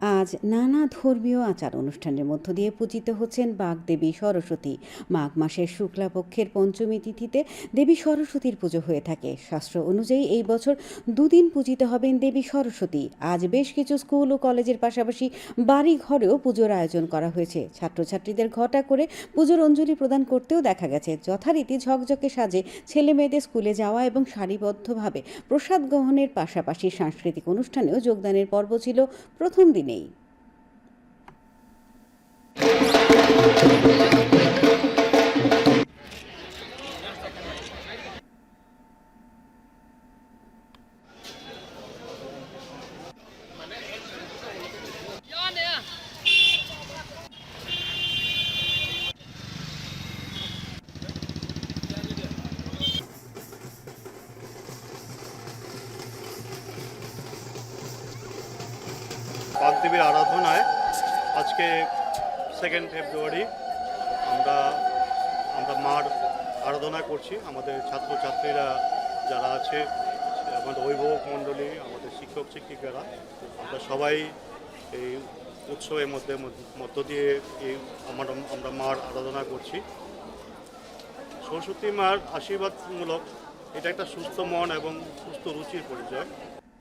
আজ নানা ধর্মীয় আচার অনুষ্ঠানের মধ্য দিয়ে পূজিত হচ্ছেন বাগদেবী সরস্বতী। মাঘ মাসের শুক্লাপক্ষের পঞ্চমী তিথিতে দেবী সরস্বতীর পুজো হয়ে থাকে। শাস্ত্র অনুযায়ী এই বছর দুদিন পূজিত হবেন দেবী সরস্বতী। আজ বেশ কিছু স্কুল ও কলেজের পাশাপাশি বাড়ি ঘরেও পুজোর আয়োজন করা হয়েছে। ছাত্রছাত্রীদের ঘটা করে পুজোর অঞ্জলি প্রদান করতেও দেখা গেছে। যথারীতি ঝকঝকে সাজে ছেলে মেয়েদের স্কুলে যাওয়া এবং সারিবদ্ধভাবে প্রসাদ গ্রহণের পাশাপাশি সাংস্কৃতিক অনুষ্ঠানেও যোগদানের পর্ব ছিল প্রথম Sydney. বাগদেবীর আরাধনায় আজকে সেকেন্ড ফেব্রুয়ারি আমরা আমরা মার আরাধনা করছি। আমাদের ছাত্রছাত্রীরা যারা আছে, আমাদের অভিভাবক মণ্ডলী, আমাদের শিক্ষক শিক্ষিকারা, আমরা সবাই এই উৎসবের মধ্যে, মধ্য দিয়ে এই আমার, আমরা মার আরাধনা করছি। সরস্বতী মার আশীর্বাদমূলক, এটা একটা সুস্থ মন এবং সুস্থ রুচির পরিচয়।